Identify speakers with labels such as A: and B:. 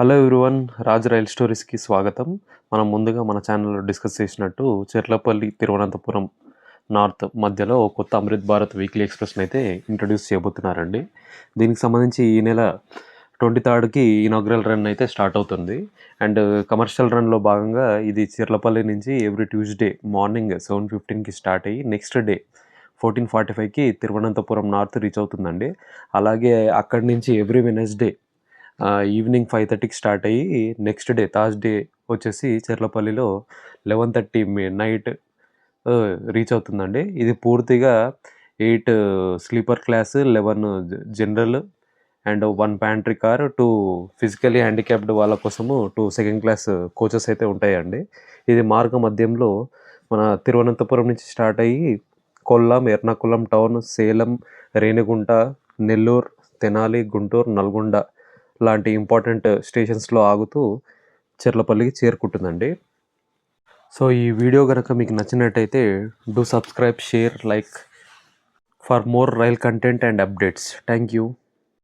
A: Hello everyone Raj rail స్టోరీస్కి స్వాగతం. మనం ముందుగా మన ఛానల్లో డిస్కస్ చేసినట్టు చెర్లపల్లి తిరువనంతపురం నార్త్ మధ్యలో కొత్త అమృత్ భారత్ వీక్లీ ఎక్స్ప్రెస్ని అయితే ఇంట్రడ్యూస్ చేయబోతున్నారండి. దీనికి సంబంధించి ఈ నెల ట్వంటీ థర్డ్కి ఇనాగ్రల్ రన్ అయితే స్టార్ట్ అవుతుంది. అండ్ కమర్షియల్ రన్లో భాగంగా ఇది చిర్లపల్లి నుంచి ఎవ్రీ ట్యూస్డే మార్నింగ్ సెవెన్ ఫిఫ్టీన్కి స్టార్ట్ అయ్యి నెక్స్ట్ డే ఫోర్టీన్ ఫార్టీ ఫైవ్కి తిరువనంతపురం నార్త్ రీచ్ అవుతుందండి. అలాగే అక్కడి నుంచి ఎవ్రీ వెనస్డే ఈవినింగ్ ఫైవ్ థర్టీకి స్టార్ట్ అయ్యి నెక్స్ట్ డే థర్స్డే వచ్చేసి చెర్లపల్లిలో లెవెన్ థర్టీ నైట్ రీచ్ అవుతుందండి. ఇది పూర్తిగా eight sleeper class eleven general and one pantry car two physically handicapped వాళ్ళ కోసము టూ సెకండ్ క్లాస్ కోచెస్ అయితే ఉంటాయండి. ఇది మార్గ మధ్యంలో మన తిరువనంతపురం నుంచి స్టార్ట్ అయ్యి కొల్లాం ఎర్నాకుళం టౌన్ సేలం రేణిగుంట నెల్లూరు తెనాలి గుంటూరు నల్గొండ లాంటి ఇంపార్టెంట్ స్టేషన్స్లో ఆగుతూ చెర్లపల్లికి చేరుకుంటుందండి. సో ఈ వీడియో కనుక మీకు నచ్చినట్టయితే do subscribe share like for more rail content and updates. Thank you.